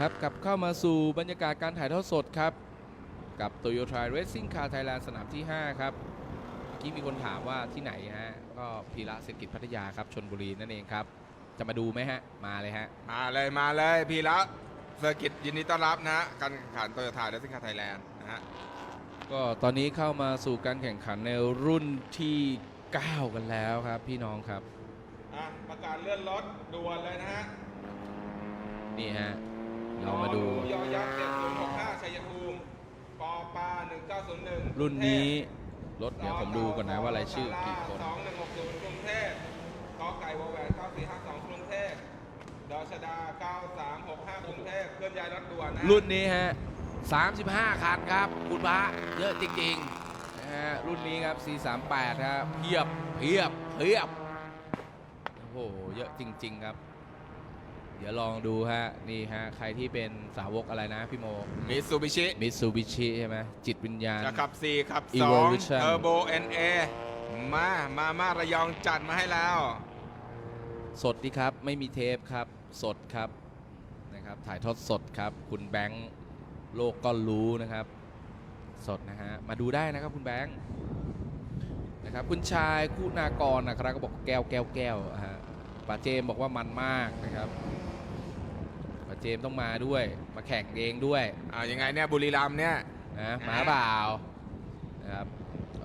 ครับกลับเข้ามาสู่บรรยากาศการถ่ายทอดสดครับ กับ Toyota Racing Car Thailand สนามที่ 5 ครับเมื่อกี้มีคนถามว่าที่ไหนฮะ ก็พีระเศรษฐกิจพัทยาครับชนบุรีนั่นเองครับ จะมาดูไหมฮะ มาเลยฮะ มาเลยมาเลยพี่ละเซอร์กิตยินดีต้อนรับนะฮะการแข่งขันโตโยต้าเดซิ่งคาไทยแลนด์นะฮะก็ตอนนี้เข้ามาสู่การแข่งขันในรุ่นที่ 9 กันแล้วครับ พี่น้องครับ อะประกาศเลื่อนรถด่วนเลยนะฮะ นี่ฮะ เรามาดู ยอยักษ์7065ชัยภูมิปอปา1901รุ่นนี้รถเดี๋ยวผมดูก่อนนะว่ารายชื่อกี่คน2160กรุงเทพกอไก่วอแหวน9452กรุงเทพดอชดา9365กรุงเทพเคลื่อนย้ายรถด่วนนะรุ่นนี้ฮะ 35 คันครับ คุณพระเยอะจริงๆนะฮะรุ่นนี้ครับ438 ครับเพียบเพียบเพียบ โอ้โห เยอะจริง ๆ ครับ เดี๋ยวลองดูฮะ นี่ฮะ ใครที่เป็นสาวกอะไรนะพี่โมมิตซูบิชิมิตซูบิชิใช่ไหมจิตวิญญาณ จะขับ 4 ขับ Evolution 2 Turbo NA มา มามาระยองจัดมาให้แล้ว สดดีครับไม่มีเทปครับ สดครับนะครับ ถ่ายทอดสดครับ คุณแบงค์โลกก็รู้นะครับ สดนะฮะ มาดูได้นะครับคุณแบงค์นะครับคุณชายคุณากรนะครับก็บอกแก้วแก้วแก้วฮะป้าเจมส์บอกว่ามันมากนะครับป้า เจมส์ต้องมาด้วย มาแข่งเองด้วยอ่ายังไงเนี่ยบุรีรัมย์เนี่ย นะหมาเปล่านะครับ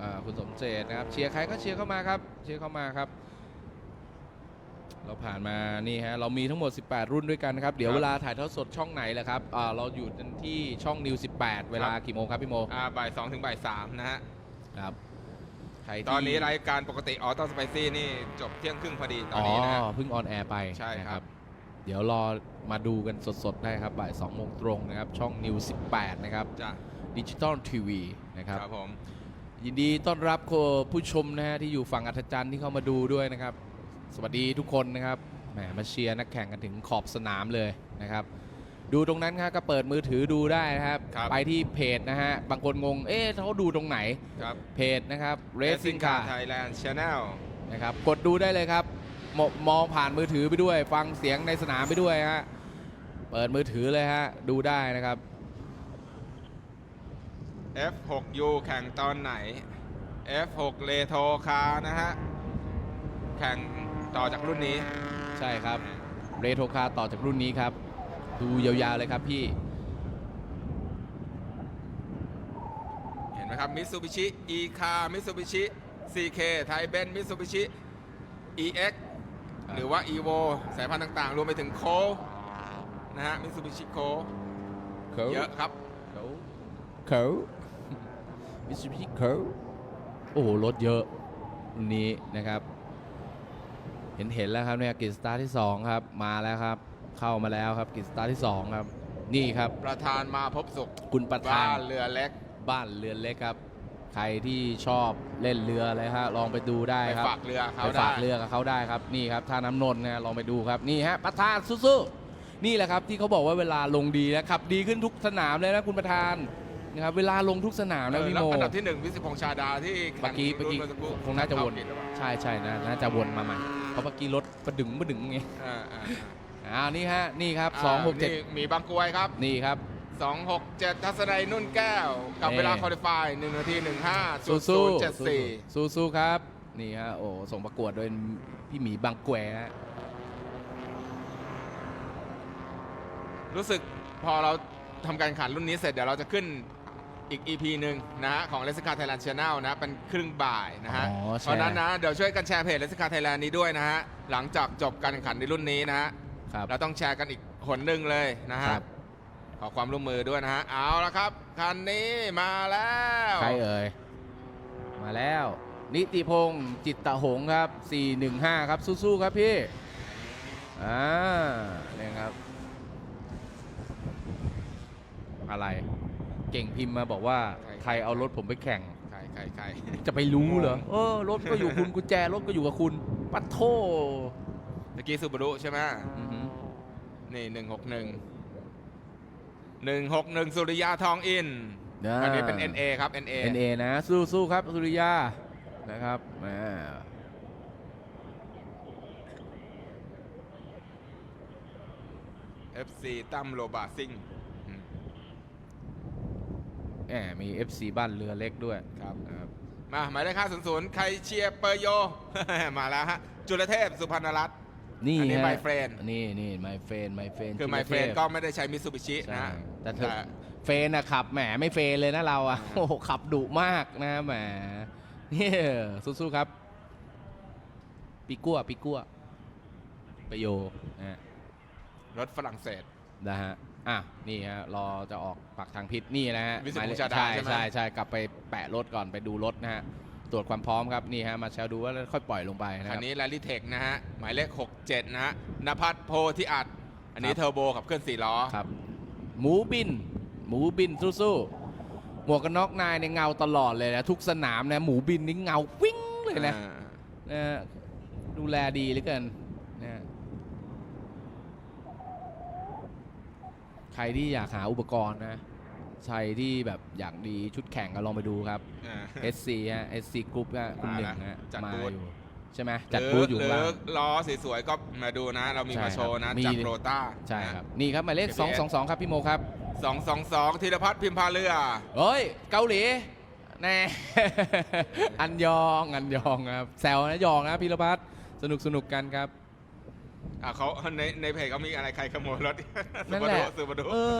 อ่าคุณสมเจตนะครับ เชียร์ใครก็เชียร์เข้ามาครับ เชียร์เข้ามาครับ เราผ่านมานี่ฮะเรามีทั้งหมด 18 รุ่นด้วยกันนะครับ เดี๋ยวครับเวลาถ่ายทอดสดช่องไหนแหละครับอ่าเราอยู่กันที่ช่องนิว 18 เวลาครับ กี่โมงครับพี่โมอ่าบ่าย2ถึงบ่าย3นะฮะ ครับใครที่ตอนนี้รายการปกติออโต้สไปซี่นี่จบเที่ยงครึ่งพอดีตอนนี้นะฮะอ๋อเพิ่งออนแอร์ไปใช่ครับ นะ เดี๋ยวรอมาดูกันสดๆได้ครับบ่าย2โมงตรงนะครับ ช่องนิว 18 นะครับจ้ะดิจิตอลทีวีนะครับ ครับผม ยินดีต้อนรับผู้ชมนะฮะที่อยู่ฝั่งอัธจันทร์ที่เข้ามาดูด้วยนะครับ สวัสดีทุกคนนะครับแหมมาเชียร์นักแข่งกันถึงขอบสนามเลยนะครับ ดูตรงนั้นครับก็เปิดมือถือดูได้นะครับ ครับไปที่เพจนะฮะบางคนงงเอ๊ะเขาดูตรงไหนครับ เพจนะครับ Racing Car Thailand Channel นะครับกดดูได้เลยครับ มมองผ่านมือถือไปด้วย ฟังเสียงในสนามไปด้วยฮะเปิดมือถือเลยฮะ ดูได้นะครับ F6U แข่งตอนไหน F6 เลโทคานะฮะ แข่งต่อจากรุ่นนี้ ใช่ครับเรโทรคาร์ต่อจากรุ่นนี้ครับ ดูยาวๆเลยครับพี่ เห็นไหมครับ Mitsubishi e c a r Mitsubishi CK ไทยเบน Mitsubishi EX ครับ หรือว่า Evo สายพันธุ์ต่างๆ รวมไปถึงโคนะฮะ Mitsubishi โคเขาเยอะครับเขาเขามิสซูบิชิเขาโอ้โหรถเยอะรุ่นนี้นะครับ เห็นเห็นแล้วครับเนี่ยกิจสตาร์ที่ 2 ครับ มาแล้วครับ เข้ามาแล้วครับกิจสตาร์ที่ 2 ครับ นี่ครับ ประธานมาพบสุขคุณประธาบ้านนเรือเล็กบ้านเรือนเล็กครับ ใครที่ชอบเล่นเรืออะไรฮะลองไปดูได้ไปครับฝากเรือเขาไปได้ฝากเรือกับเขาได้ครับนี่ครับท่าน้ำนนท์นะลองไปดูครับนี่ฮะประธานสู้ๆนี่แหละครับที่เขาบอกว่าเวลาลงดีนะขับดีขึ้นทุกสนามเลยนะคุณประธานนะครับเวลาลงทุกสนามเอนะอพี่แล้วโมอันดับที่หนึ่งวิสิพงษ์ชาดาที่เมื่อกี้เมื่อกี้รุ่สัรู่คงน่าจะวนเข้ผิดหรือเปล่าใช่ใช่นะน่าจะวนมาใหม่เพราะเมื่อกี้รถประดึงประดึงไงอ่าอ่าอ้าวนี่ฮะนี่ครับอ่าสองหกเจ็ดนี่มีบางกรวยครับนี่ครับ 267 ทัศนัยนุ่นแก้ว กับนี่เวลาคอลิฟาย1นาที 15 สู้สู้0 74 สู้สู้ครับ นี่ฮะโอ้ส่งประกวดโดยพี่หมีบางแกวฮะรู้สึกพอเราทำการแข่งขันรุ่นนี้เสร็จเดี๋ยวเราจะขึ้นอีก EP หนึ่งนะฮะของ r e s ิ c a Thailand Channel นะเป็นครึ่งบ่ายนะฮะอ๋อแชร์เพราะฉะนั้นนะเดี๋ยวช่วยกันแชร์เพจ r e s ิ c a Thailand นี้ด้วยนะฮะหลังจากจบการแข่งขันในรุ่นนี้นะฮะครับเราต้องแชร์กันอีกหนหนึ่งเลยนะคฮะรับ ขอความร่วมมือด้วยนะฮะ เอาละครับ คันนี้มาแล้ว ใครเอ่ย มาแล้ว นิติพงศ์จิตตะหงส์ครับ 415 ครับ สู้ๆครับพี่ อ่าเนี่ยครับ อะไร เก่งพิมพ์มาบอกว่า ใครเอารถผมไปแข่ง ใครใครใครจะไปรู้เหรอ เออ รถก็อยู่คุณกุญแจ รถก็อยู่กับคุณ ปัดโทเมื่อกี้ซูบารุใช่ไหมอือหือนี่หนึ่งหกหนึ่ง หนึ่งหกหนึ่งสุริยาทองอินาอันนี้เป็น NA ครับ NA NA นะสู้ๆครับสุริยานะครับอ่าอ FC ตั้มโลบาซิงอืมแหมมี FC บ้านเรือเล็กด้วยครับนะครับมาหมายเลข500ใครเชียร์เปอร์โย มาแล้วฮะ จุลเทพสุพรรณรัตน์ นี่อันนี้ฮะ my friend นี่นี่ my friend my friend คือ my ธีร friend ทพก็ไม่ได้ใช้มิ t ซูบิชิใช่นะฮะแต่เธอเฟนอะขับแหมไม่เฟนเลยนะเราอะโอ้โหขับดุมากนะแหมเนี่ยสู้ๆครับ ปีกัวปีกัวไปโยนะฮะรถฝรั่งเศส นะฮะอะนี่ฮะรอจะออกปากทางพิษนี่นะฮะวิสุทธิ์หมยเลขชาดาใช่ใช่ไหม ใช่ใช่กลับไปแปะรถก่อนไปดูรถนะฮะ ตรวจความพร้อมครับนี่ฮะมาเชลดูว่าแล้วค่อยปล่อยลงไปนะคคัรันบ นี้ r รลลี่เทคนะฮะ หมายเลข 67 นะฮะนภัทรโพธิอัด อันนี้ครับ เทอร์โบขับเคลื่อน4ล้อ ครับ หมูบิน หมูบินสู้ๆหมวกกันน็อกนายในยเงาตลอดเลยนะทุกสนามนะหมูบินนี่เงาวิ่งเลยนะ อ่านะฮะดูแลดีเหลือเกินนะฮะใครที่อยากหาอุปกรณ์นะ ใครที่แบบอยากดีชุดแข่งก็ลองไปดูครับอ่า SC ฮะ SC Group ฮะคุณหนึ่งมาแล้วฮะจัดมาบูธ อยู่ใช่ไหมจัดบูธอยู่หข้างรืล่าง ล้อสวยๆก็มาดูนะ เรามีใช่มาโชว์นะครับมี จากโรต้า ใช่ครับ นี่ครับหมายเลข KPS 222 ครับพี่โมครับ222ธีรพัฒน์พิมพาเรือ เฮ้ย เกาหลีแน่ อันยอง อันยองครับ แซวนะยองนะพีรพัฒน์สนุกสนุกกันครับ อะเขาในในเพจเขามีอะไรใครขโมยรถนั่นแหละซูบารุเออ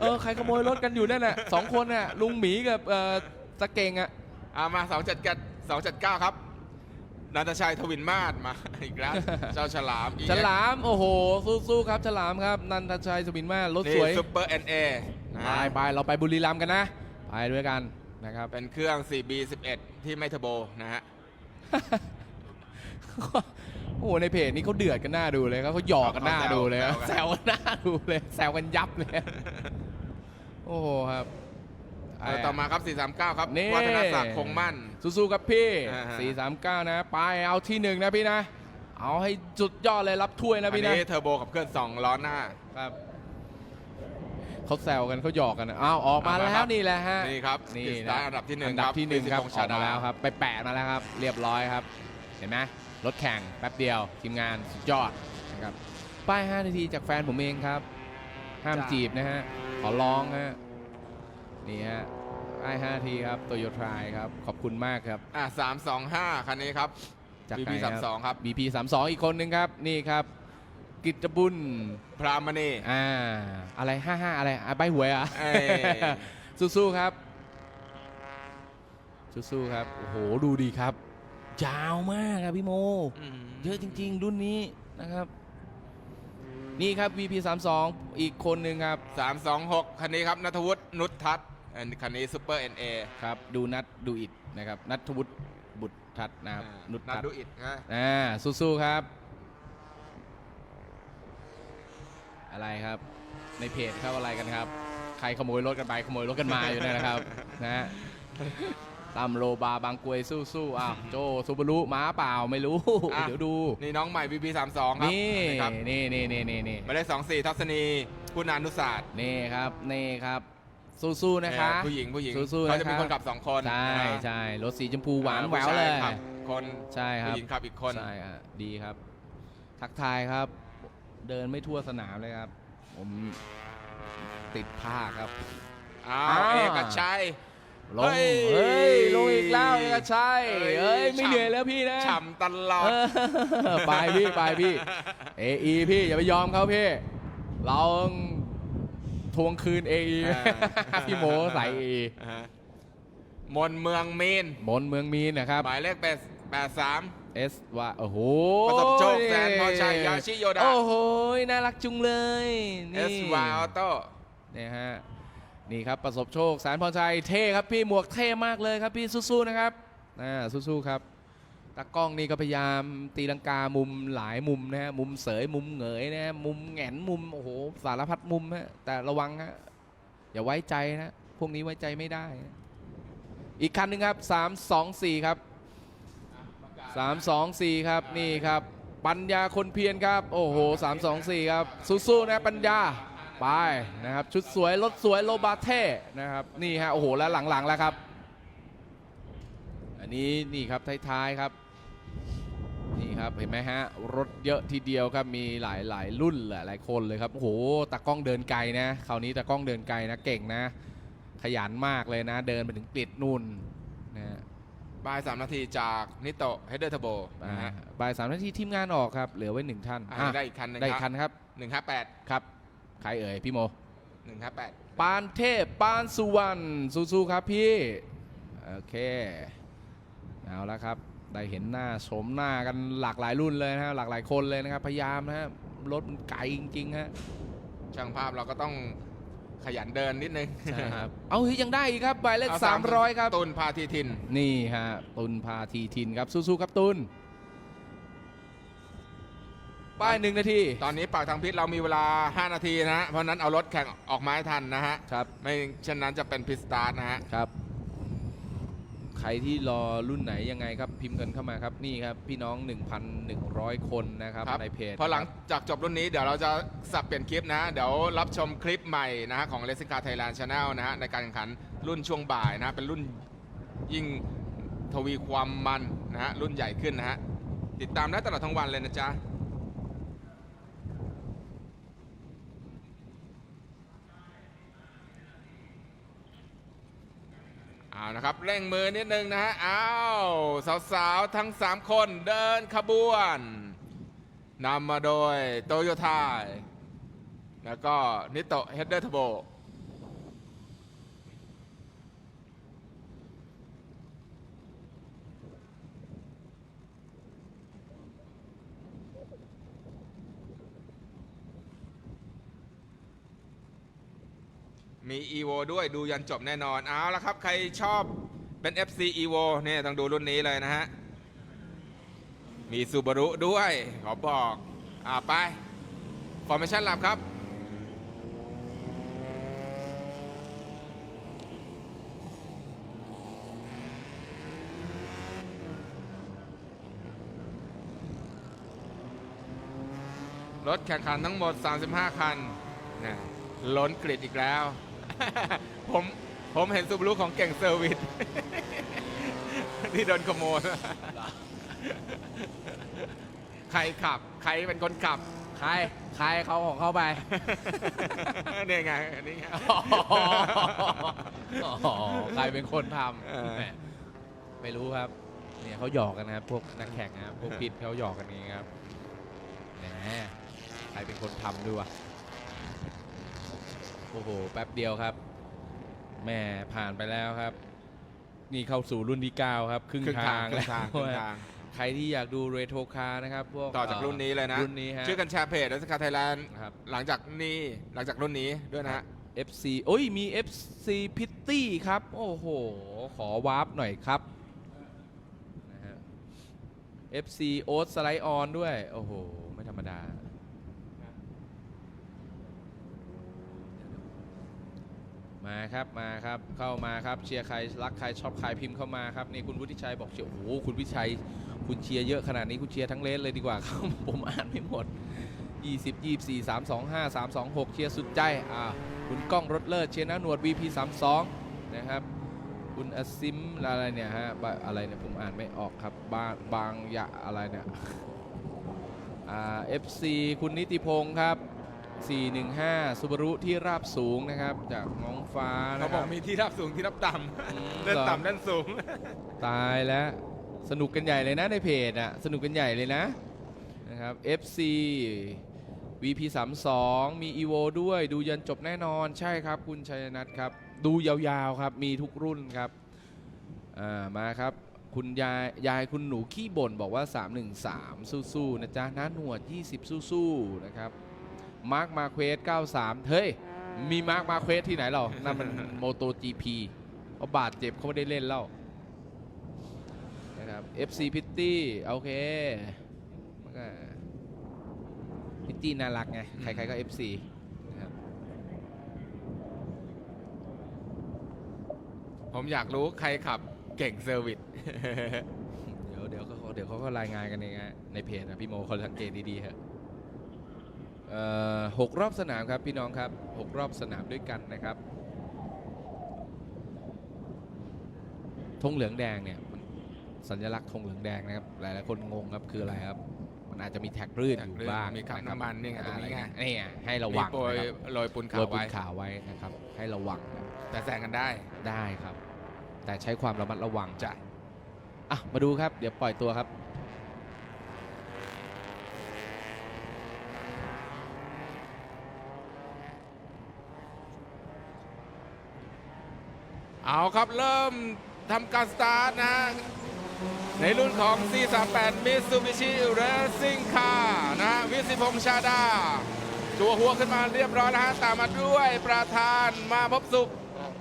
เออใครขโมยรถกันอยู่นั่นน่ะสองคนน่ะลุงหมีกับเอ่อสะเก่งอะอะมา277 279ครับนันทชัยทวินมาศมาอีกแล้วเจ้าฉลาม EX ฉลามโอ้โหสู้ๆครับฉลามครับนันทชัยสมินมารถนี่สวยซุปเปอร์เอ็นเอนะไปไปเราไปบุรีรัมย์กันนะ ไปด้วยกันนะครับ เป็นเครื่อง 4B11 ที่ไม่เทอร์โบนะฮะ โอ้โหในเพจนี้เขาเดือดกันหน้าดูเลยครับเขาหยอกกันหน้าดูเลยครับแซวกันหน้าดูเลยแซวกันยับเลยโอ้โหครับ ต่อมาครับ 439 ครับนี่ วัฒนศักดิ์คงมั่น สู้ๆครับพี่ อ่าฮะ 439 นะ ไปเอาที่หนึ่งนะพี่นะ เอาให้สุดยอดเลยรับถ้วยนะอันพี่นะนี้เทอร์โบกับเครื่อง2ล้อหน้า ครับเขาแซวกันเขาหยอกกันนะอ้าวออกมาเอามาแล้วบ นี่แหละฮะนี่ครับนี่กฤษณะอันดับที่หนึ่งอันดับที่หนึ่งครับออกมาแล้วครับ ไปแปะมาแล้วครับ เรียบร้อยครับ เห็นไหมรถแข่งแป๊บเดียวทีมงานสุดยอดนะครับป้าย 5 นาทีจากแฟนผมเองครับ ห้ามจ้ะจีบนะฮะ ขอร้องฮะนี่ฮะป้าย5นาทีครับโตโยทรายครับ ขอบคุณมากครับ อะ325คันนี้ครับ จาก BP ไหนครับ32ครับ BP 32 อีกคนหนึ่งครับ นี่ครับ กิตบุญพรามณีอ่าอะไร 55 อะไรอะใบหวยอะ เอ้ย สู้ๆครับ สู้ๆครับ โอ้โห ดูดีครับ ยาวมากครับพี่โม เยอะจริง ๆ รุ่นนี้นะครับ นี่ครับ VP 32อีกคนหนึ่งครับ 326 คันนี้ครับนัทวุฒินุชทัศน์อันคันนี้ซุปเปอร์เอ็นเอครับ ดูนัดดูอิดนะครับนัทวุฒิบุตรทัศน์นะครับนุชนัททัศน์ดูอิดนะอ่าสู้ๆครับ อะไรครับ ในเพจเขาอะไรกันครับ ใครขโมยรถกันไปขโมยรถกันมาอยู่เนยนะครับ นะฮะ ตามโลบาบางกรวยสู้ๆอ้าวโจซูบารุม้าเปล่าไม่รู้ อะ เดี๋ยวดู นี่น้องใหม่ BP 32ครับนี่ครับนี่นี่นี่นี่นี่หมายเลข24 ทัศนีคุณานุศาสตร์นี่ครับนี่ครับ สู้ๆนะคะเอ่อผู้หญิงผู้หญิงสู้ๆเขาจะมีนะครับคนขับสองคนใช่นะใช่รถสีชมพูหวานอ่แหววผู้ชเลยขับคนใช่ครับผู้หญิงขับอีกคนใช่ฮะดีครับ ทักทายครับ เดินไม่ทั่วสนามเลยครับ ผมติดผ้าครับ อ้าอ้าววเอกชัย ลงเฮ้ยเฮ้ย ลงอีกแล้วเอกชัยเฮ้ยเฮ้ยไม่ฉ่ำเหนื่อยแล้วพี่นะฉ่ำตลอดเออไปพี่ไปพี่ เอไอพี่ อย่าไปยอมเขาพี่ เราทวงคืนเอไออ่าพี่โมใส่เออ่าฮะมนเมืองมีนบนเมืองมีนนะครับ หมายเลขแปดแปดสามเอสว่าโอ้โหประสบโชคแสนพอชัยยาชิโยดะ โอ้โห น่ารักจุงเลยเอนี่สวาออโต้เนี่ยฮะ นี่ครับประสบโชคแสนพรชัยเท่ครับพี่หมวกเท่มากเลยครับพี่สู้ๆนะครับอ่าสู้ๆครับตากล้องนี่ก็พยายามตีลังกามุมหลายมุมนะฮะมุมเสยมุมเหงยนะฮะมุมแหงนมุมโอ้โหสารพัดมุมฮะแต่ระวังฮะอย่าไว้ใจนะพวกนี้ไว้ใจไม่ได้นะอีกคันหนึ่งครับ3 2 4 ครับ 3 2 4 ครับนี่ครับ ปัญญาคนเพียรครับ โอ้โห3 2 4 ครับสู้ๆนะปัญญา ไปนะครับชุดสวยรถสวยโลบาเท่นะครับนี่ฮะโอ้โหแล้วหลังๆแล้วครับ อันนี้นี่ครับท้ายๆครับนี่ครับเห็นไหมฮะรถเยอะทีเดียวครับมีหลายหลายรุ่นหลายหลายคนเลยครับโอ้โหตากล้องเดินไกลนะคราวนี้ตากล้องเดินไกลนะเก่งนะ ขยันมากเลยนะ เดินไปถึงกริดนู่นนะฮะบ่ายสามนาทีจากนิโตเฮดเดอร์ทโบอ่านะฮะบ่ายสามนาทีทีมงานออกครับเหลือไว้หนึ่งท่านอะอะได้อีกคันหนึงได้อีกคคัรับนครับหนึ่งห้าแปดครับใค รเอ่ยพี่โมหนึ่งห้าแปดปานเทพปานสุวรรณสู้ๆครับพี่ โอเค เอาละครับ ได้เห็นหน้าชมหน้ากันหลากหลายรุ่นเลยนะฮะหลากหลายคนเลยนะครับ พยายามนะฮะรถมันไกลจริงๆฮะช่างภาพเราก็ต้องขยันเดินนิดนึงใช่ครับ เอาเฮ้ยยังได้อีกครับหมายเลขเอสามร้อยครับ ตุนพาทีทิน นี่ฮะตุนพาทีทินครับสู้ๆครับตุน ป้ายหนึ่งนาที ตอนนี้ปากทางพิษเรามีเวลา 5 นาทีนะฮะ เพราะฉะนั้นเอารถแข่งออกมาให้ทันนะฮะ ครับ ไม่เช่นนั้นจะเป็นพิสตาร์ทนะฮะ ครับ ใครที่รอรุ่นไหนยังไงครับพิมพ์กันเข้ามาครับนี่ครับพี่น้อง 1,100 คนนะครับครับ ในเพจพอหลังครับจากจบรุ่นนี้เดี๋ยวเราจะสับเปลี่ยนคลิปนะ เดี๋ยวรับชมคลิปใหม่นะฮะของ r a c i n g Car Thailand Channel นะฮะในการแข่งขันรุ่นช่วงบ่ายนะฮะเป็นรุ่นยิ่งทวีความมันนะฮะรุ่นใหญ่ขึ้นนะฮะติดตามได้ตลอดทั้งวันเลยนะจ๊ะ เอานะครับเร่งมือนิดนึงนะฮะอ้าวสาวๆ ทั้ง 3 คนเดินขบวนนำมาโดยโตโยต้าแล้วก็นิโตเฮดเดอร์ทโบ มี EVO ด้วยดูยันจบแน่นอน เอาละครับ ใครชอบเป็น FC EVO เนี่ยต้องดูรุ่นนี้เลยนะฮะ มีซูบารุด้วย ขอบอก อ่าไป Formation Lab ครับรถแข่งขันทั้งหมด 35 คันนะล้นกริดอีกแล้ว ผมผมเห็นซูบารุของเก่งเซอร์วิสที่โดนขโมยใครขับ ใครเป็นคนขับ ใคร ใครเขาของเข้าไปเนี่ยไงนี่ไงอ๋อใครเป็นคนทเออำแหมไม่รู้ครับ เนี่ยเขาหยอกกันนะครับพวกนักแข่งนะครับพวกพิษเขาหยอกกันเองครับแหมใครเป็นคนทำด้วยวะโอ้โห แป๊บเดียวครับแม่ผ่านไปแล้วครับ นี่เข้าสู่รุ่นที่ 9 ครับ ครึ่งครึ่งทาทางงครึ่แล้วงทางครึ่งทางใครที่อยากดูเรโทรคาร์นะครับพวกต่อจากรุ่นนี้เลยนะรุ่นนี้ฮะชื่อกันแชร์เพจรัสกาไทยแลนด์ครับหลังจากนี้หลังจากรุ่นนี้ด้วยนะฮะ FC โอ้ยมี FC Pitty ครับ โอ้โห ขอวาร์ปหน่อยครับนะฮะ FC โอ๊ตสไลด์ออนด้วย โอ้โห ไม่ธรรมดา มาครับมาครับเข้ามาครับเชียร์ใครรักใครชอบใครพิมพ์เข้ามาครับนี่คุณวุฒิชัยบอกเชียร์โอ้โหคุณวิชัย คุณเชียร์เยอะขนาดนี้คุณเชียร์ทั้งเลนเลยดีกว่าครับผมอ่านไม่หมด 20 24 3 2 5 3 2 6 เชียร์สุดใจอ่าคุณก้องรถเลิศเชียร์น้าหนวด VP 32นะครับคุณอซิมอะไรเนี่ยฮะอะไรเนี่ยผมอ่านไม่ออกครับบางบางยะอะไรเนี่ยอ่า FC คุณนิติพงศ์ครับ 415สุบารุที่ราบสูงนะครับ จากน้องฟ้าเขานะบคอรักบ มีที่รับสูงที่รับต่อืมำเล่นเหรอต่ำเล่นสูง ตายแล้วสนุกกันใหญ่เลยนะในเพจอะสนุกกันใหญ่เลยนะนะครับ FC VP 32มี EVO ด้วยดูยันจบแน่นอนใช่ครับ คุณชัยนัทครับ ดูยาวๆครับ มีทุกรุ่นครับอ่ามาครับ คุณยายยายคุณหนูขี้บ่นบอกว่า 313 สู้ๆนะจ๊ะน้าหนวด 20 สู้ๆนะครับ มาร์คมาเควส93 เฮ้ย มีมาร์คมาเควสที่ไหนเรา นั่นมันโมโต GP เขาบาดเจ็บเขาไม่ได้เล่นแล้วนะครับ FC Pitty โอเคมันก็พิตตี้น่ารักไง ใครๆก็ FC นะครับผมอยากรู้ใครขับเก่งเซอร์วิส เดี๋ยวเดี๋ยวเขาเดี๋ยวเขาก็รายงานกันเองฮะในเพจนะพี่โมเขาสังเกตดีๆฮะเอ่อ หกรอบสนามครับพี่น้องครับหกรอบสนามด้วยกันนะครับธงเหลืองแดงเนี่ยมันสัญลักษณ์ธงเหลืองแดงนะครับ หลายๆคนงงครับคืออะไรครับ มันอาจจะมีแท็กลื่นอยู่บ้างมีคราบน้ำมันนี่ไงตรงนี้ไงอ่านี่ไงให้ระมีวังโปรยนะครับโรยปูนโรขาวยปูไว้นขาวไว้นะครับ ให้ระวังนะแต่แซงกันได้ได้ครับ แต่ใช้ความระมัดระวังจ้ะอะมาดูครับ เดี๋ยวปล่อยตัวครับ เอาครับเริ่มทำการสตาร์ทนะฮะในรุ่นของ C38 Mitsubishi Racing Car นะฮะวิสิพงษ์ชาดา จัวหัวขึ้นมาเรียบร้อยแล้วฮะ ตามมาด้วยประธานมาพบสุข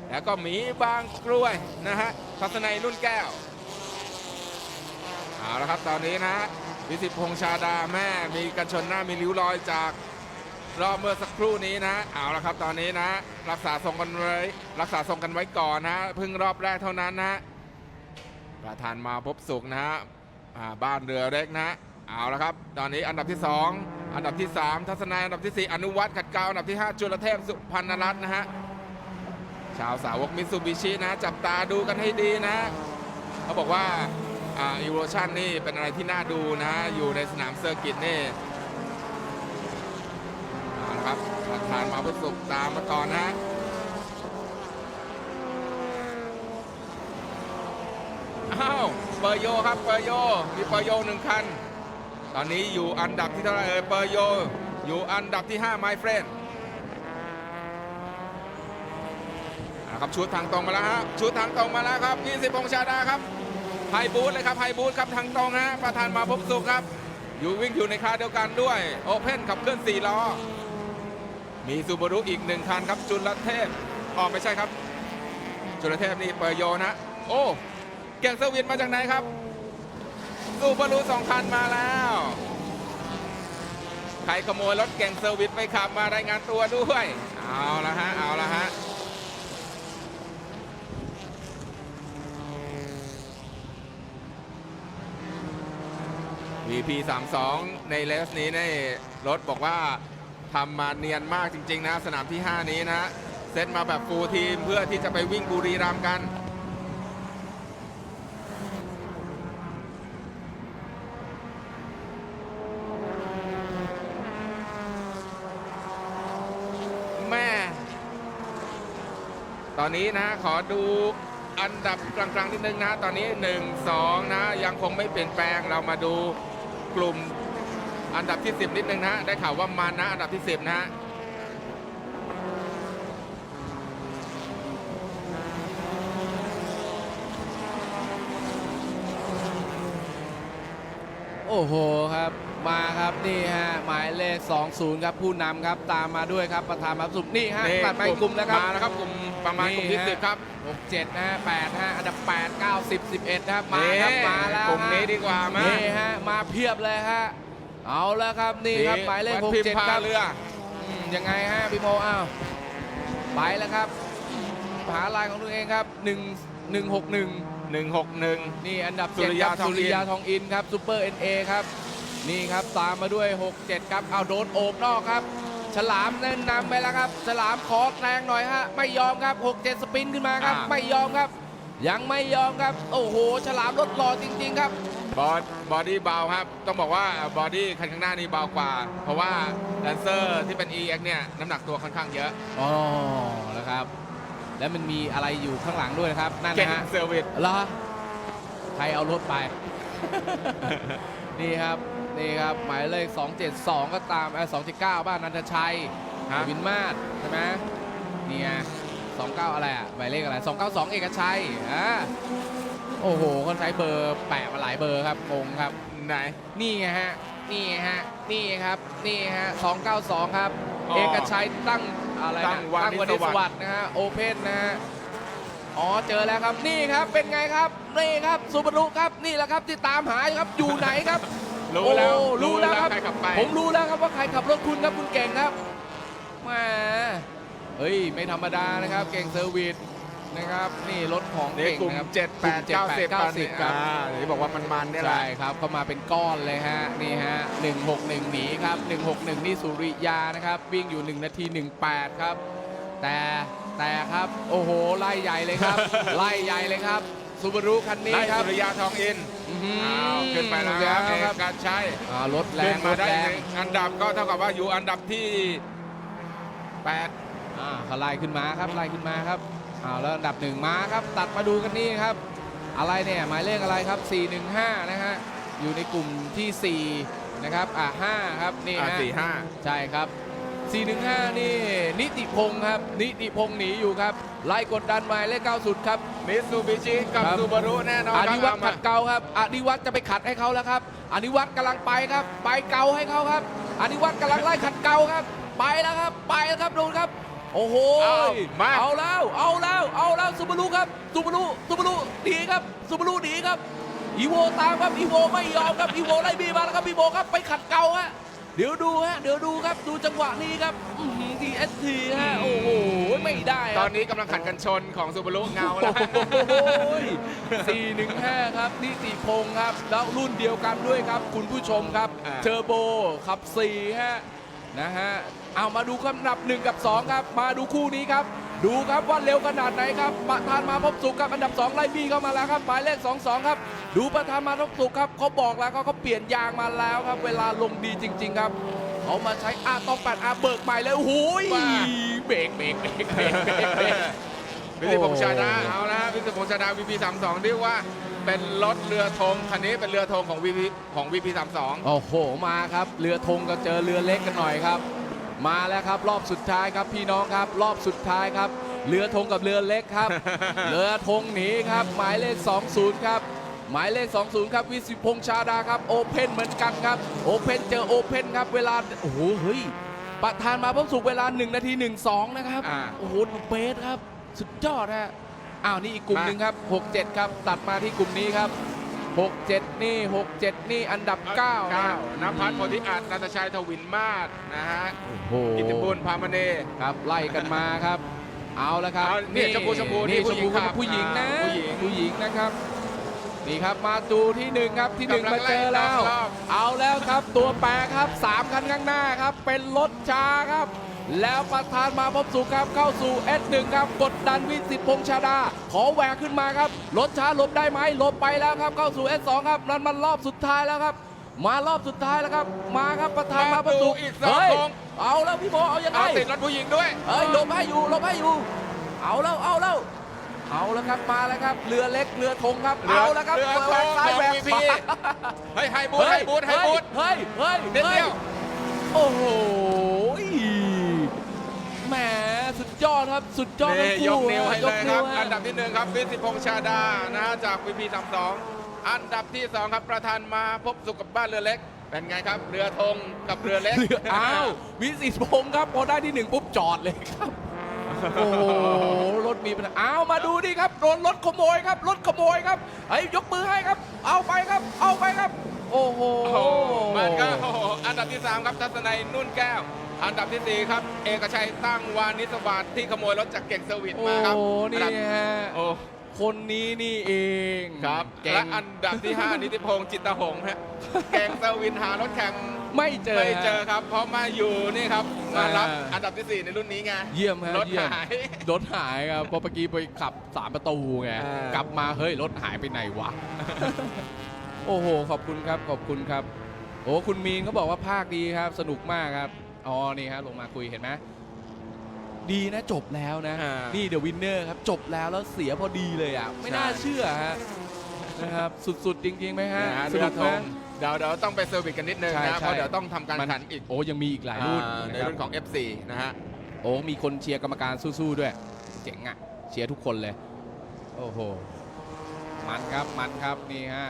แล้วก็หมีบางกล้วยนะฮะทัศนัยรุ่นแก้ว เอาละครับตอนนี้นะวิสิพงษ์ชาดาแม่มีกันชนหน้ามีริ้วรอยจาก รอบเมื่อสักครู่นี้นะเอาละครับตอนนี้นะ รักษาทรงกันไว้รักษาทรงกันไว้ก่อนนะเพิ่งรอบแรกเท่านั้นนะประธานมาพบสุขนะฮะบ้านเรือเล็กนะเอาละครับ ตอนนี้อันดับที่ 2 อันดับที่ 3 ทัศนัยอันดับทีสี่4 อนุวัฒน์ขัดเกลาอันดับที่ 5 จุลเทพสุพันนรัตน์นะฮะชาวสาวกมิตซูบิชินะ จับตาดูกันให้ดีนะเขาบอกว่าอีโวชันนี่เป็นอะไรที่น่าดูนะ อยู่ในสนามเซอร์กิตนี่ ครับประธานมาพบสุขตามมาก่อนนะอ้าวเปอร์โยครับเปอร์โยมีเปอร์โยหนึ่งคัน ตอนนี้อยู่อันดับที่เท่าไหร่เอ่ยเปอร์โยอยู่อันดับที่5 my friend นะครับชุดทางตรงมาแล้วฮะชุดทางตรงมาแล้วครับ 20พงชาดาครับไฮบูธเลยครับไฮบูธครับทางตรงฮะประธานมาพบสุขครับ อยู่วิ่งอยู่ในคาเดียวกันด้วย โอเพนขับเคลื่อน4ล้อ มีซูบารุอีกหนึ่งคันครับจุลเทพอ๋อไม่ใช่ครับ จุลเทพนี่เปอร์โยนะ โอ้เก่งเซอร์วิสมาจากไหนครับซูบารุสองคันมาแล้วใครขโมยรถเก่งเซอร์วิสไปขับมารายงานตัวด้วย เอาละฮะ เอาละฮะ VP 32 ในเลสนี้ในรถบอกว่า ทำมาเนียนมากจริง ๆ นะ สนามที่ 5 นี้นะฮะเซตมาแบบฟูลทีมเพื่อที่จะไปวิ่งบุรีรัมย์กันแม่ตอนนี้นะขอดูอันดับกลางๆนิดนึงนะ ตอนนี้ 1 2 นะ ยังคงไม่เปลี่ยนแปลงเรามาดูกลุ่ม อันดับที่ 10 นิดนึงนะได้ข่าวว่ามานะอันดับที่ 10 นะฮะ โอ้โหครับ มาครับนี่ฮะหมายเลข 20 ครับผู้นำครับตามมาด้วยครับประธานมาสุขนี่ฮะนี่ตัดไปกลุ่มแล้วครับ มาแล้วครับกลุ่มประมาณกลุ่มที่นี่ฮะ10ครับ6 7นะฮะ8ฮะอันดับ 8 9 10 11นะครับมาครับนี่มาแล้วกลุ่มนี้ฮะดีกว่ามา นี่ฮะมาเพียบเลยฮะ เอาแล้วครับนี่ครับหมายเลขวัด6พิมพ์7พาครับเรืออืมยังไงฮะพี่โมอ้าวไปแล้วครับหาลายของตัวเองครับ1 161 161นี่อันดับสุเจ็ดริคยารับทองอินสุริยาทองอินครับซูเปอร์เอ็นเอครับนี่ครับตามมาด้วย 6 7 ครับเอาโดนโอบนอกครับ ฉลามเน้นนำไปแล้วครับ ฉลามขอแรงหน่อยฮะไม่ยอมครับ 6 7 สปินขึ้นมาครับอ่าไม่ยอมครับ ยังไม่ยอมครับ โอ้โห ฉลามรถหล่อจริง ๆ ครับ บอดบอดี้เบาครับ ต้องบอกว่าบอดี้คันข้างหน้านี่เบากว่า เพราะว่าแดนเซอร์ที่เป็น EX เนี่ยน้ำหนักตัวค่อนข้างเยอะ อ๋อนะครับ แล้วมันมีอะไรอยู่ข้างหลังด้วยนะครับ นั่นเก่งนะฮะเซอร์วิสเหรอใครเอารถไป นี่ครับ นี่ครับ หมายเลข 272 ก็ตามเออ279 บ้านนันทชัยฮะวินมาศใช่ไหมนี่ไง29 อะไรอะ หมายเลขอะไร 292 เอกชัย อ่า โอ้โหคนใช้เบอร์แปะมาหลายเบอร์ครับงงครับไหน นี่ไงฮะ นี่ไงฮะ นี่ครับ นี่ฮะ292 ครับ อ๋อเอกชัยตั้งอะไรตั้นะงวานิชวานิชสสวัวัสสดิ์ดิ์นะฮะ โอเพนนะฮะ อ๋อ เจอแล้วครับ นี่ครับ เป็นไงครับ นี่ครับซูบารุครับ นี่แหละครับที่ตามหาอยู่ครับ อยู่ไหนครับ รู้แล้วโอ้รู้แล้วครับ ใครขับไป ผมรู้แล้วครับว่าใครขับรถคุณครับคุณเก่งครับแหมเฮ้ย ไม่ธรรมดานะครับ เก่งเซอร์วิส นะครับ นี่รถของนี่เก่งกลุ่มนะครับ7 8 9 0 7 8 90ครับ อ่าที่บอกว่ามันมันเนี่ยแหละ ใช่ครับเข้ามาเป็นก้อนเลยฮะนี่ฮะ 161 หนีครับ 161 นี่สุริยานะครับ วิ่งอยู่ 1 นาที 18 ครับ แต่แต่ครับโอ้โห ไล่ใหญ่เลยครับ ไล่ใหญ่เลยครับซูบารุคันนี้ไล่ครับสุริยาทองอินอื้อหืออ้าวขึ้นไปแล้วครับเอครับกชัยอ่ารถแรขึ้งนรมาถได้แรหงนึ่งอันดับก็เท่ากับว่าอยู่อันดับที่8อ่าเขาไล่ขึ้นมาครับไล่ขึ้นมาครับ อ้าวแล้วอันดับหนึ่งมาครับ ตัดมาดูกันนี่ครับ อะไรเนี่ยหมายเลขอะไรครับ 415 นะฮะ อยู่ในกลุ่มทีสี่4 นะครับ อ่า5ครับ นี่อ่าฮะสี่ห้าใช่ครับ 415 นี่ นิติพงศ์ครับ นิติพงศ์หนีอยู่ครับ ไล่กดดันหมายเลข90 ครับ มิตซูบิชิกับครับ ซูบารุแน่นอนอครับนิวัตรเอาขัมาดเกลาครับอนิวัตรจะไปขัดให้เขาแล้วครับอนิวัตรกำลังไปครับ ไปเกาให้เขาครับอนิวัตรกำลังไล่ขัดเกลาครับ ไปแล้วครับ ไปแล้วครับดูครับ โอ้โหเอามาเอาแล้วเอาแล้วเอาแล้วซูบารุครับซูบารุซูบารุหนีครับซูบารุหนีครับอีโวตามครับอีโวไม่ยอมครับอีโวไล่บีมาแล้วครับอีโวครับไปขัดเกลาฮะเดี๋ยวดูฮะเดี๋ยวดูครับดูจังหวะนี้ครับทีเอสทีฮะโอ้โหไม่ได้คตรัอบนนี้กำลังขัดกันชนของซูบารุเงาแล้วโอ้ย415ครับนิติพงศ์ครับ แล้วรุ่นเดียวกันด้วยครับ คุณผู้ชมครับอ่าเทอร์โบขับ4ฮะนะฮะ เอามาดูคำนับ 1 กับ 2 ครับ มาดูคู่นี้ครับ ดูครับว่าเร็วขนาดไหนครับประธานมาพบสุขครับอันดับ 2 ไล่บี้เข้ามาแล้วครับหมายเลข22 ครับ ดูประธานมาพบสุขครับเขาบอกแล้วเขาเขาเปลี่ยนยางมาแล้วครับ เวลาลงดีจริง ๆ ครับเขามาใช้อาตองแปดอาเบิกใหม่เลยโอ้โหยว่าเบรกเบรกเบรกเบรกเบรกเบรกวิสิตพงษ์ชาดาโอ้เอาละฮะวิสิตพงษ์ชาดา VP 32เรียกว่าเป็นรถเรือธงคันนี้เป็นเรือธงของ VP ของ VP 32โอ้โหมาครับ เรือธงก็เจอเรือเล็กกันหน่อยครับ มาแล้วครับ รอบสุดท้ายครับพี่น้องครับ รอบสุดท้ายครับ เรือธงกับเรือเล็กครับ เรือธงหนีครับ หมายเลข 20 ครับ หมายเลข 20 ครับ วิสิตพงษ์ชาดาครับโอเพนเหมือนกันครับโอเพนเจอโอเพนครับเวลาโอ้โหเฮ้ยประธานมาพบสุขเวลา 1 นาที 12 นะครับอ่า โอ้โหเบสครับ สุดยอดฮะอ้าวนี่อีกกลุ่มมาหนึ่งครับ 67 ครับ ตัดมาที่กลุ่มนี้ครับ 67 นี่ 67 นี่อันดับ9เก้านภัสโพธิอัตนันทชัยทวินมาศนะฮะโอ้โหกิตติบุญพามเน ครับ ไล่กันมาครับ เอาแล้วครับเอาเนี่ยชมพูชมพูนี่นี่ผู้ชมหญิพูงครับครับผู้หญิงนะอ่าผู้หญิง ผู้หญิงนะครับ นี่ครับมาดูที่หนึ่งครับที่หนึ่งกำลัมางเจอแล้วไล่รอบเอาแล้วครับตัวแปรครับสามคันข้างหน้าครับ เป็นรถช้าครับ แล้วประธานมาพบสุขครับเข้าสู่ S1 ครับกดดันวิสิตพงษ์ชาดา ขอแหวกขึ้นมาครับรถช้าหลบได้ไหมหลบไปแล้วครับเข้าสู่ S2 ครับนั่นมันรอบสุดท้ายแล้วครับ มารอบสุดท้ายแล้วครับ มาครับประธานมาพบสุขมาดูอีกสองเฮ้ยธงเอาแล้วพี่โบเอายังไงเอาติดรถผู้หญิงด้วยเอ้ยหลบให้อยู่หลบให้อยู่ เอาแล้วเอาแล้วเอาแล้วครับมาแล้วครับเรือเล็กเรือธงครับเรือเอาแล้วครับเรือธงแหวกซ้ายของแหวก VP ขวาเฮ้ยไฮบูทไฮบูทไฮบูทเฮ้ยเฮ้ยนิดเดียวโอ้โหแห มสุดยอดครับ สุดยอดทั้งนี่ยคู่กนิ้วให้เลยครับกวฮะอันดับที่หนึ่งครับวิสิตพงษ์ชาดานะฮะจาก VP 32อันดับที่สองครับประธานมาพบสุขกับบ้านเรือเล็ก เป็นไงครับ เรือธงกับเรือเล็กเรืออ้าววิสิตพงศ์ครับพอได้ที่หนึ่งปุ๊บจอดเลยครับโอ้โหรถมีปัญหาอ้าวมาดูดิครับโดนรถขโมยครับรถขโมยครับไอ้ยยกมือให้ครับ เอาไปครับ เอาไปครับ โอ้โหโอ้โหมันก็โอ้โหอันดับที่3ครับทัศนัยนุ่นแก้ว อันดับที่ 4 ครับ เอกชัยตั้งวานิสวัสดิ์ที่ขโมยรถจากเก่งเซอร์วิสโอ้มาครับโหอันี่ดับฮะโอ้คนนี้นี่เองครับเก่และงอันดับที่ 5 นิติพงศ์จิตตหงษ์ฮะเก่งเซอร์วิสหารถแข่งไม่เจอไม่เจอฮะ ครับ เพราะมาอยู่นี่ครับมารับอ่า อันดับที่ 4 ในรุ่นนี้ไง เยี่ยมฮะรถเยี่ยมหาย รถหายครับเพราะเมื่อกี้ไปขับสามประตูไงอ่าก กลับมาเฮ้ยรถหายไปไหนวะ โอ้โห ขอบคุณครับขอบคุณครับ โอ้คุณมีนเขาบอกว่าภาคดีครับ สนุกมากครับ อ๋อนี่ครับลงมาคุยเห็นไหมดีนะจบแล้วนะ อ่านี่ นี่เดอะวินเนอร์ครับ จบแล้วแล้วเสียพอดีเลยอะ ไม่น่าใช่เชื่อฮะนะครับสุดๆ จริงๆไหมฮะนะฮะสเรือนุกธไหมงเดี๋ยวเดี๋ยวต้องไปเซอร์วิสกันนิดนึงใช่นะ ใช่ เพราะเดี๋ยวต้องทำการแข่งขันอีกโอ้ยังมีอีกหลายรุ่นอ่าในนะครับรุ่นของ F4 นะฮะ โอ้มีคนเชียร์กรรมการสู้ๆด้วย เจ๋งอะ เชียร์ทุกคนเลย โอ้โห มันครับมันครับนี่ฮะ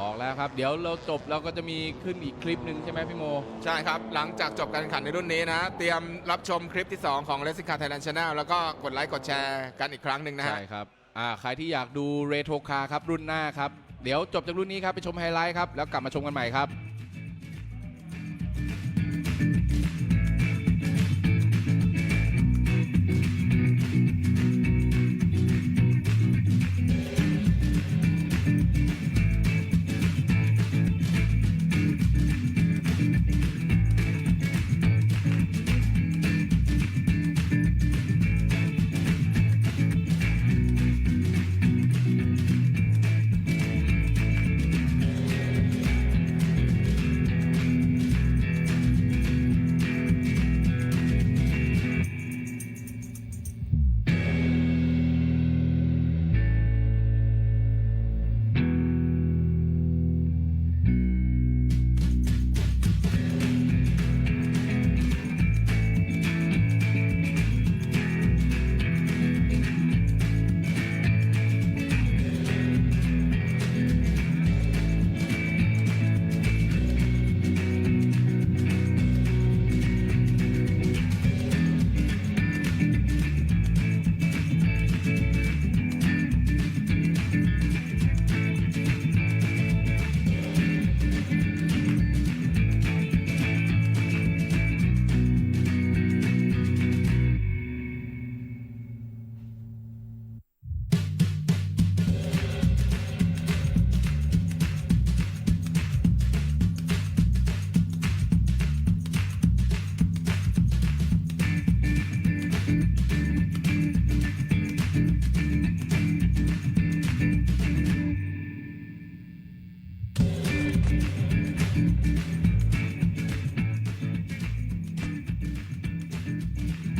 บอกแล้วครับ เดี๋ยวเราจบเราก็จะมีขึ้นอีกคลิปหนึ่งใช่ไหมพี่โม ใช่ครับ หลังจากจบการแข่งขันในรุ่นนี้นะ เตรียมรับชมคลิปที่ 2 ของ r e s i c a Thailand Channel แล้วก็กดไลค์กดแชร์กันอีกครั้งหนึ่งนะฮะ ใช่ครับอ่าใครที่อยากดูเรโทรคาร์ครับรุ่นหน้าครับ เดี๋ยวจบจากรุ่นนี้ครับ ไปชมไฮไลท์ครับ แล้วกลับมาชมกันใหม่ครับ